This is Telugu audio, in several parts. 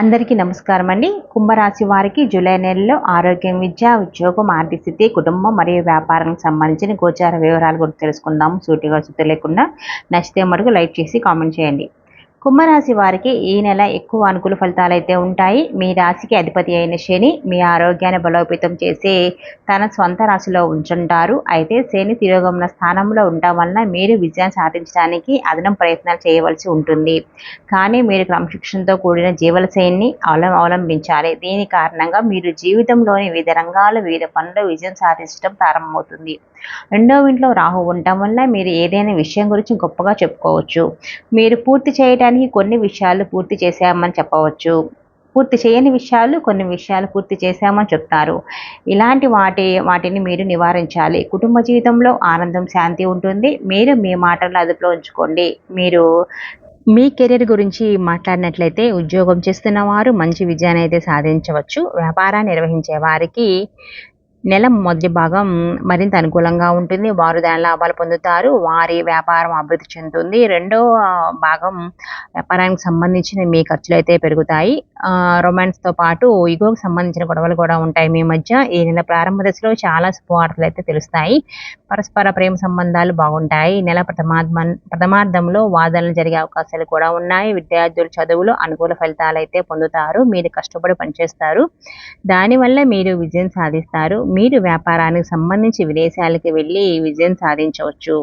అందరికీ నమస్కారం అండి. కుంభరాశి వారికి జూలై నెలలో ఆరోగ్యం విద్య ఉద్యోగం ఆర్థిక స్థితి కుటుంబం మరియు వ్యాపారానికి సంబంధించిన గోచార వివరాల గురించి తెలుసుకుందాం. సూటిగా సుత్తి లేకుండా నచ్చితే మటుకు లైక్ చేసి కామెంట్ చేయండి. కుంభరాశి వారికి ఈ నెల ఎక్కువ అనుకూల ఫలితాలు అయితే ఉంటాయి. మీ రాశికి అధిపతి అయిన శని మీ ఆరోగ్యాన్ని బలోపేతం చేసి తన స్వంత రాశిలో ఉంచుంటారు. అయితే శని తిరోగమన స్థానంలో ఉండటం వలన మీరు విజయం సాధించడానికి అదనం ప్రయత్నాలు చేయవలసి ఉంటుంది. కానీ మీరు క్రమశిక్షణతో కూడిన జీవనశైలిని అవలం అవలంబించాలి. దీని కారణంగా మీరు జీవితంలోని వివిధ రంగాలు వివిధ పనులు విజయం సాధించడం ప్రారంభమవుతుంది. రెండవ ఇంట్లో రాహు ఉండటం వల్ల మీరు ఏదైనా విషయం గురించి గొప్పగా చెప్పుకోవచ్చు. మీరు పూర్తి చేయడానికి కొన్ని విషయాలు పూర్తి చేశామని చెప్పవచ్చు. పూర్తి చేయని విషయాలు కొన్ని విషయాలు పూర్తి చేశామని చెప్తారు. ఇలాంటి వాటి వాటిని మీరు నివారించాలి. కుటుంబ జీవితంలో ఆనందం శాంతి ఉంటుంది. మీరు మీ మాటలను అదుపులో ఉంచుకోండి. మీరు మీ కెరీర్ గురించి మాట్లాడినట్లయితే ఉద్యోగం చేస్తున్న వారు మంచి విజయాన్ని అయితే సాధించవచ్చు. వ్యాపారాన్ని నిర్వహించే వారికి నెల మొదటి భాగం మరింత అనుకూలంగా ఉంటుంది. వారు దాని లాభాలు పొందుతారు. వారి వ్యాపారం అభివృద్ధి చెందుతుంది. రెండో భాగం వ్యాపారానికి సంబంధించిన మీ ఖర్చులు అయితే పెరుగుతాయి రొమాన్స్తో పాటు ఇగోకు సంబంధించిన గొడవలు కూడా ఉంటాయి మీ మధ్య. ఈ నెల ప్రారంభ దశలో చాలా శుభవార్తలు అయితే తెలుస్తాయి. పరస్పర ప్రేమ సంబంధాలు బాగుంటాయి. నెల ప్రథమార్థ ప్రథమార్థంలో వాదనలు జరిగే అవకాశాలు కూడా ఉన్నాయి. విద్యార్థులు చదువులో అనుకూల ఫలితాలు అయితే పొందుతారు. మీరు కష్టపడి పనిచేస్తారు. దానివల్ల మీరు విజయం సాధిస్తారు. మీరు వ్యాపారానికి సంబంధించి విదేశాలకు వెళ్ళి విజయం సాధించవచ్చు.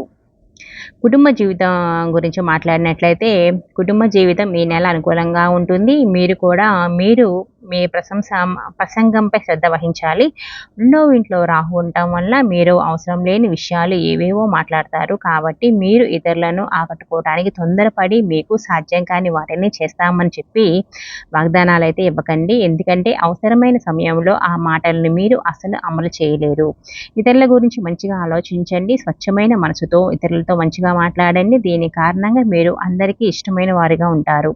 కుటుంబ జీవితం గురించి మాట్లాడినట్లయితే కుటుంబ జీవితం ఈ నెల అనుకూలంగా ఉంటుంది. మీరు కూడా మీరు మీ ప్రశంస ప్రసంగంపై శ్రద్ధ వహించాలి. రెండవ ఇంట్లో రాహు ఉండటం వల్ల మీరు అవసరం లేని విషయాలు ఏవేవో మాట్లాడతారు. కాబట్టి మీరు ఇతరులను ఆకట్టుకోవడానికి తొందరపడి మీకు సాధ్యం కాని వాటిని చేస్తామని చెప్పి వాగ్దానాలు అయితే ఇవ్వకండి. ఎందుకంటే అవసరమైన సమయంలో ఆ మాటలను మీరు అసలు అమలు చేయలేరు. ఇతరుల గురించి మంచిగా ఆలోచించండి. స్వచ్ఛమైన మనసుతో ఇతరులతో మంచిగా మాట్లాడండి. దీని కారణంగా మీరు అందరికీ ఇష్టమైన వారిగా ఉంటారు.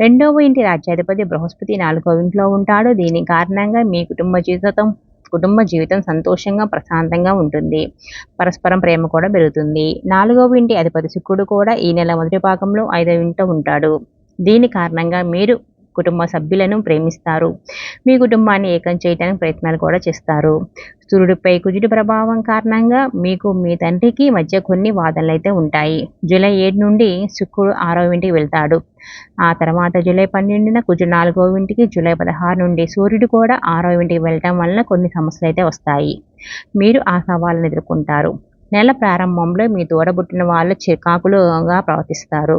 రెండవ ఇంటి రాజ్యాధిపతి బృహస్పతి నాలుగవ ఇంట్లో ఉంటాడు దీని కారణంగా మీ కుటుంబ జీవితం కుటుంబ జీవితం సంతోషంగా ప్రశాంతంగా ఉంటుంది. పరస్పరం ప్రేమ కూడా పెరుగుతుంది. నాలుగవ ఇంటి అధిపతి శుక్రుడు కూడా ఈ నెల మొదటి భాగంలో ఐదవ ఇంట ఉంటాడు. దీని కారణంగా మీరు కుటుంబ సభ్యులను ప్రేమిస్తారు. మీ కుటుంబాన్ని ఏకం చేయడానికి ప్రయత్నాలు కూడా చేస్తారు. సూర్యుడిపై కుజుడి ప్రభావం కారణంగా మీకు మీ తండ్రికి మధ్య కొన్ని వాదనలు అయితే ఉంటాయి. జూలై ఏడు నుండి శుక్రుడు ఆరో ఇంటికి వెళ్తాడు. ఆ తర్వాత జూలై పన్నెండున కుజు నాలుగో ఇంటికి జూలై పదహారు నుండి సూర్యుడు కూడా ఆరో ఇంటికి వెళ్ళటం వల్ల కొన్ని సమస్యలు అయితే వస్తాయి. మీరు ఆ సవాళ్ళను ఎదుర్కొంటారు. నెల ప్రారంభంలో మీ తోడబుట్టిన వాళ్ళు చికాకులుగా ప్రవర్తిస్తారు.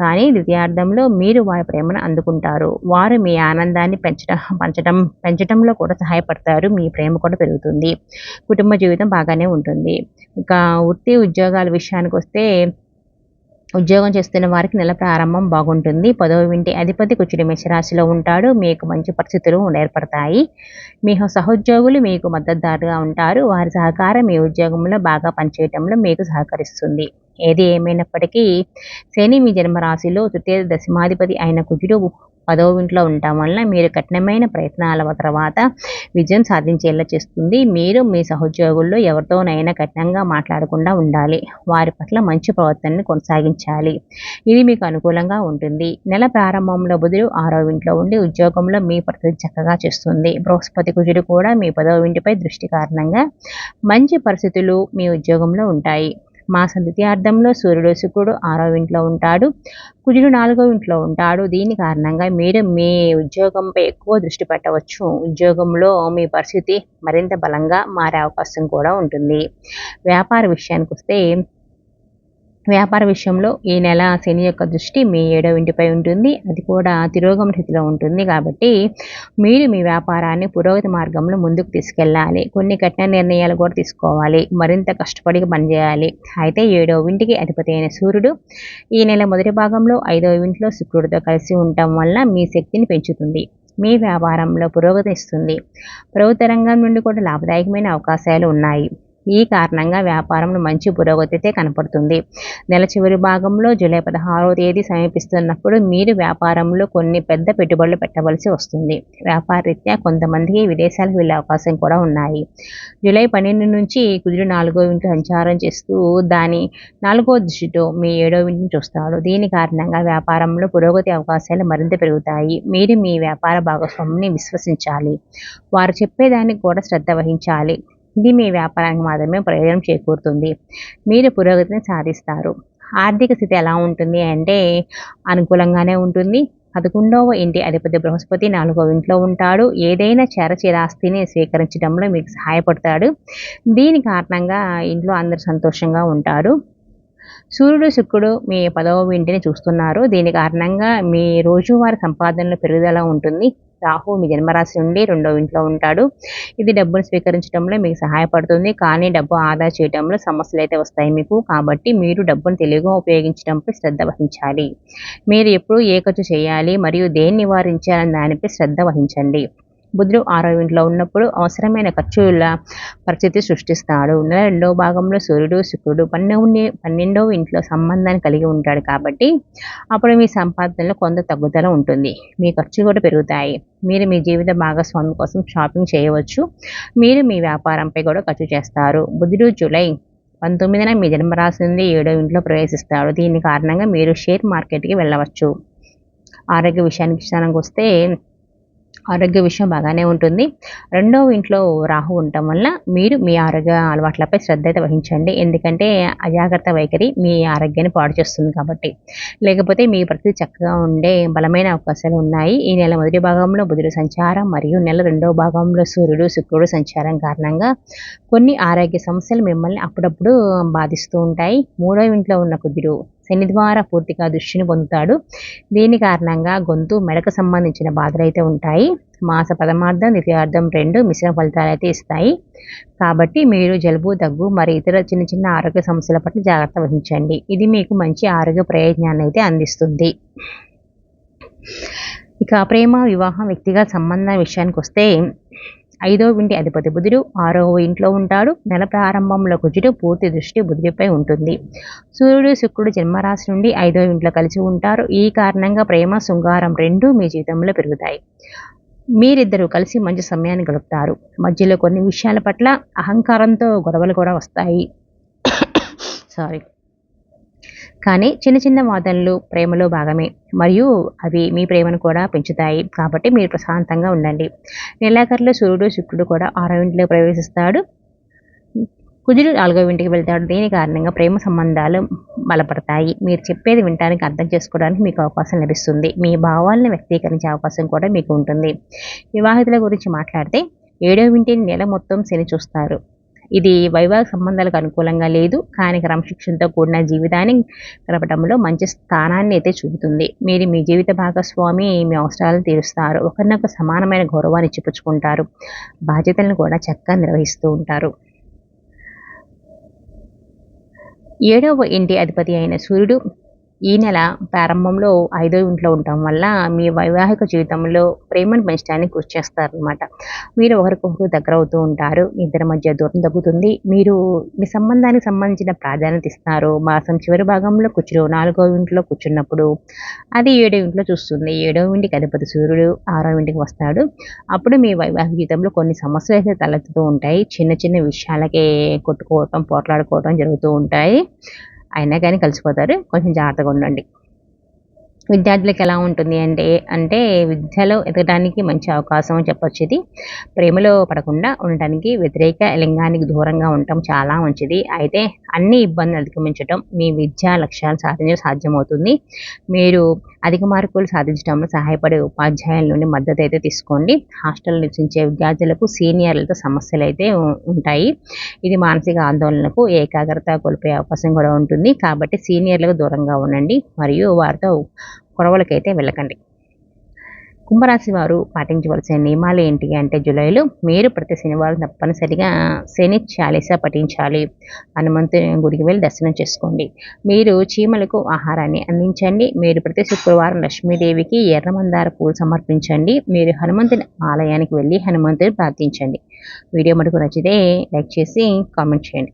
కానీ ద్వితీయార్థంలో మీరు వారి ప్రేమను అందుకుంటారు. వారు మీ ఆనందాన్ని పెంచడం పంచడం పెంచడంలో కూడా సహాయపడతారు. మీ ప్రేమ కూడా పెరుగుతుంది. కుటుంబ జీవితం బాగానే ఉంటుంది. ఇంకా వృత్తి ఉద్యోగాల విషయానికి వస్తే ఉద్యోగం చేస్తున్న వారికి నెల ప్రారంభం బాగుంటుంది. పదవ ఇంటి అధిపతి కుచుడి మేషరాశిలో ఉంటాడు. మీకు మంచి పరిస్థితులు ఏర్పడతాయి. మీ సహోద్యోగులు మీకు మద్దతుదారుగా ఉంటారు. వారి సహకారం మీ ఉద్యోగంలో బాగా పనిచేయటంలో మీకు సహకరిస్తుంది. ఏది ఏమైనప్పటికీ శని మీ జన్మరాశిలో తృతీయ దశమాధిపతి అయిన కుజుడు పదవ ఇంట్లో ఉండటం వలన మీరు కఠినమైన ప్రయత్నాల తర్వాత విజయం సాధించేలా చేస్తుంది. మీరు మీ సహోద్యోగుల్లో ఎవరితోనైనా కఠినంగా మాట్లాడకుండా ఉండాలి. వారి పట్ల మంచి ప్రవర్తనను కొనసాగించాలి. ఇది మీకు అనుకూలంగా ఉంటుంది. నెల ప్రారంభంలో బుధుడు ఆరో ఇంట్లో ఉండి ఉద్యోగంలో మీ ప్రతి చక్కగా చేస్తుంది. బృహస్పతి కుజుడు కూడా మీ పదవ ఇంటిపై దృష్టి కారణంగా మంచి పరిస్థితులు మీ ఉద్యోగంలో ఉంటాయి. మాస ద్వితీయార్థంలో సూర్యుడు శుక్రుడు ఆరో ఇంట్లో ఉంటాడు. కుజుడు నాలుగో ఇంట్లో ఉంటాడు. దీని కారణంగా మీరు మీ ఉద్యోగంపై ఎక్కువ దృష్టి పెట్టవచ్చు. ఉద్యోగంలో మీ పరిస్థితి మరింత బలంగా మారే అవకాశం కూడా ఉంటుంది. వ్యాపార విషయానికి వస్తే వ్యాపార విషయంలో ఈ నెల శని యొక్క దృష్టి మీ ఏడవ ఇంటిపై ఉంటుంది. అది కూడా తిరోగమ స్థితిలో ఉంటుంది కాబట్టి మీరు మీ వ్యాపారాన్ని పురోగతి మార్గంలో ముందుకు తీసుకెళ్ళాలి. కొన్ని కఠిన నిర్ణయాలు కూడా తీసుకోవాలి. మరింత కష్టపడి పనిచేయాలి. అయితే ఏడవ ఇంటికి అధిపతి అయిన సూర్యుడు ఈ నెల మొదటి భాగంలో ఐదవ ఇంట్లో శుక్రుడితో కలిసి ఉండటం వల్ల మీ శక్తిని పెంచుతుంది. మీ వ్యాపారంలో పురోగతి ఇస్తుంది ప్రభుత్వ రంగం నుండి కూడా లాభదాయకమైన అవకాశాలు ఉన్నాయి. ఈ కారణంగా వ్యాపారంలో మంచి పురోగతితే కనపడుతుంది. నెల చివరి భాగంలో జూలై పదహారవ తేదీ సమీపిస్తున్నప్పుడు మీరు వ్యాపారంలో కొన్ని పెద్ద పెట్టుబడులు పెట్టవలసి వస్తుంది. వ్యాపార రీత్యా కొంతమందికి విదేశాలకు వెళ్ళే అవకాశం కూడా ఉన్నాయి. జూలై పన్నెండు నుంచి కుదిరి నాలుగో ఇంటి సంచారం చేస్తూ దాని నాలుగో దృష్టితో మీ ఏడో ఇంటిని చూస్తాడు. దీని కారణంగా వ్యాపారంలో పురోగతి అవకాశాలు మరింత పెరుగుతాయి. మీరు మీ వ్యాపార భాగస్వామిని విశ్వసించాలి. వారు చెప్పేదానికి కూడా శ్రద్ధ వహించాలి. ఇది మీ వ్యాపారానికి మాత్రమే ప్రయోజనం చేకూరుతుంది. మీరు పురోగతిని సాధిస్తారు. ఆర్థిక స్థితి ఎలా ఉంటుంది అంటే అనుకూలంగానే ఉంటుంది. పదకొండవ ఇంటి అధిపతి బృహస్పతి నాలుగవ ఇంట్లో ఉంటాడు. ఏదైనా చరచిరాస్తిని స్వీకరించడంలో మీకు సహాయపడతాడు. దీని కారణంగా ఇంట్లో అందరు సంతోషంగా ఉంటారు. సూర్యుడు శుక్రుడు మీ పదవ ఇంటిని చూస్తున్నారు. దీని కారణంగా మీ రోజువారి సంపాదనలో పెరుగుదల ఉంటుంది. రాహు మీ జన్మరాశి నుండి రెండో ఇంట్లో ఉంటాడు. ఇది డబ్బును స్వీకరించడంలో మీకు సహాయపడుతుంది. కానీ డబ్బు ఆదా చేయడంలో సమస్యలు అయితే వస్తాయి మీకు. కాబట్టి మీరు డబ్బును తెలివిగా ఉపయోగించడంపై శ్రద్ధ వహించాలి. మీరు ఎప్పుడు ఏ ఖర్చు చేయాలి మరియు దేన్ని నివారించాలని దానిపై శ్రద్ధ వహించండి. బుధుడు ఆరో ఇంట్లో ఉన్నప్పుడు అవసరమైన ఖర్చుల పరిస్థితి సృష్టిస్తాడు. నెల రెండవ భాగంలో సూర్యుడు శుక్రుడు పన్నెండు పన్నెండవ ఇంట్లో సంబంధాన్ని కలిగి ఉంటాడు కాబట్టి అప్పుడు మీ సంపాదనలో కొంత తగ్గుదల ఉంటుంది. మీ ఖర్చు కూడా పెరుగుతాయి. మీరు మీ జీవిత భాగస్వామి కోసం షాపింగ్ చేయవచ్చు. మీరు మీ వ్యాపారంపై కూడా ఖర్చు చేస్తారు. బుధుడు జూలై పంతొమ్మిదిన మీ జన్మరాశి నుండి ఏడో ఇంట్లో ప్రవేశిస్తాడు దీని కారణంగా మీరు షేర్ మార్కెట్కి వెళ్ళవచ్చు. ఆరోగ్య విషయానికి విషయానికి వస్తే ఆరోగ్య విషయం బాగానే ఉంటుంది. రెండవ ఇంట్లో రాహు ఉండటం వల్ల మీరు మీ ఆరోగ్య అలవాట్లపై శ్రద్ధ అయితే వహించండి. ఎందుకంటే అజాగ్రత్త వైఖరి మీ ఆరోగ్యాన్ని పాడు చేస్తుంది కాబట్టి. లేకపోతే మీ ప్రతి చక్కగా ఉండే బలమైన అవకాశాలు ఉన్నాయి. ఈ నెల మొదటి భాగంలో బుధుడు సంచారం మరియు నెల రెండవ భాగంలో సూర్యుడు శుక్రుడు సంచారం కారణంగా కొన్ని ఆరోగ్య సమస్యలు మిమ్మల్ని అప్పుడప్పుడు బాధిస్తూ ఉంటాయి. మూడవ ఇంట్లో ఉన్న కుదురు శని ద్వారా పూర్తిగా దృష్టిని పొందుతాడు. దీని కారణంగా గొంతు మెడకు సంబంధించిన బాధలు అయితే ఉంటాయి. మాస పదమార్థం ద్వితీయార్థం రెండు మిశ్రమ ఫలితాలు అయితే ఇస్తాయి. కాబట్టి మీరు జలుబు దగ్గు మరి ఇతర చిన్న చిన్న ఆరోగ్య సమస్యల పట్ల జాగ్రత్త వహించండి. ఇది మీకు మంచి ఆరోగ్య ప్రయోజనాన్ని అయితే అందిస్తుంది. ఇక ప్రేమ వివాహం వ్యక్తిగత సంబంధం విషయానికి వస్తే ఐదవ ఇంటి అధిపతి బుధుడు ఆరవ ఇంట్లో ఉంటాడు. నెల ప్రారంభంలో కుజుడు పూర్తి దృష్టి బుధుడిపై ఉంటుంది. సూర్యుడు శుక్రుడు జన్మరాశి నుండి ఐదవ ఇంట్లో కలిసి ఉంటారు. ఈ కారణంగా ప్రేమ శృంగారం రెండూ మీ జీవితంలో పెరుగుతాయి. మీరిద్దరూ కలిసి మంచి సమయాన్ని గడుపుతారు. మధ్యలో కొన్ని విషయాల పట్ల అహంకారంతో గొడవలు కూడా వస్తాయి. సారీ కానీ చిన్న చిన్న వాదనలు ప్రేమలో భాగమే. మరియు అవి మీ ప్రేమను కూడా పెంచుతాయి. కాబట్టి మీరు ప్రశాంతంగా ఉండండి. నెలాఖరులో సూర్యుడు శుక్రుడు కూడా ఆరో ఇంట్లో ప్రవేశిస్తాడు. కుజుడు నాలుగో ఇంటికి వెళ్తాడు. దీని కారణంగా ప్రేమ సంబంధాలు బలపడతాయి. మీరు చెప్పేది వినడానికి అర్థం చేసుకోవడానికి మీకు అవకాశం లభిస్తుంది. మీ భావాలను వ్యక్తీకరించే అవకాశం కూడా మీకు ఉంటుంది. వివాహితుల గురించి మాట్లాడితే ఏడో ఇంటిని నెల మొత్తం శని చూస్తారు. ఇది వైవాహిక సంబంధాలకు అనుకూలంగా లేదు. కానీ క్రమశిక్షణతో కూడిన జీవితాన్ని గడపడంలో మంచి స్థానాన్ని అయితే చూపుతుంది. మీరు మీ జీవిత భాగస్వామి మీ అవసరాలను తీరుస్తారు. ఒకరినొక సమానమైన గౌరవాన్ని చూపించుకుంటారు. బాధ్యతలను కూడా చక్కగా నిర్వహిస్తూ ఉంటారు. ఏడవ ఇంటి అధిపతి అయిన సూర్యుడు ఈ నెల ప్రారంభంలో ఐదో ఇంట్లో ఉండటం వల్ల మీ వైవాహిక జీవితంలో ప్రేమను పెంచడానికి కృషి చేస్తారనమాట మీరు ఒకరికొకరు దగ్గర అవుతూ ఉంటారు. మీ ఇద్దరి మధ్య దూరం తగ్గుతుంది. మీరు మీ సంబంధానికి సంబంధించిన ప్రాధాన్యత ఇస్తారు మాసం చివరి భాగంలో కూర్చుని నాలుగో ఇంట్లో కూర్చున్నప్పుడు అది ఏడో ఇంట్లో చూస్తుంది. ఏడో ఇంటికి అధిపతి సూర్యుడు ఆరో ఇంటికి వస్తాడు. అప్పుడు మీ వైవాహిక జీవితంలో కొన్ని సమస్యలు అయితే తలెత్తుతూ ఉంటాయి. చిన్న చిన్న విషయాలకే కొట్టుకోవటం పోట్లాడుకోవటం జరుగుతూ ఉంటాయి. అయినా కానీ కలిసిపోతారు. కొంచెం జాగ్రత్తగా ఉండండి. విద్యార్థులకు ఎలా ఉంటుంది అంటే అంటే విద్యలో ఎదగడానికి మంచి అవకాశం అని చెప్పొచ్చు ఇది ప్రేమలో పడకుండా ఉండటానికి వ్యతిరేక లింగానికి దూరంగా ఉండటం చాలా మంచిది. అయితే అన్ని ఇబ్బందులు అధిగమించడం మీ విద్యా లక్ష్యాలు సాధించడం సాధ్యమవుతుంది. మీరు అధిక మార్కులు సాధించడంలో సహాయపడే ఉపాధ్యాయుల నుండి మద్దతు అయితే తీసుకోండి. హాస్టల్ నివసించే విద్యార్థులకు సీనియర్లతో సమస్యలు అయితే ఉంటాయి. ఇది మానసిక ఆందోళనకు ఏకాగ్రత కోల్పోయే అవకాశం కూడా ఉంటుంది. కాబట్టి సీనియర్లకు దూరంగా ఉండండి. మరియు వారితో గొడవలకైతే వెళ్ళకండి. కుంభరాశి వారు పాటించవలసిన నియమాలు ఏంటి అంటే జూలైలో మీరు ప్రతి శనివారం తప్పనిసరిగా శని చాలీస పఠించాలి. హనుమంతుని గుడికి వెళ్ళి దర్శనం చేసుకోండి. మీరు చీమలకు ఆహారాన్ని అందించండి. మీరు ప్రతి శుక్రవారం లక్ష్మీదేవికి ఎర్రమందార పూలు సమర్పించండి. మీరు హనుమంతుని ఆలయానికి వెళ్ళి హనుమంతుని ప్రార్థించండి. వీడియో మటుకు నచ్చితే లైక్ చేసి కామెంట్ చేయండి.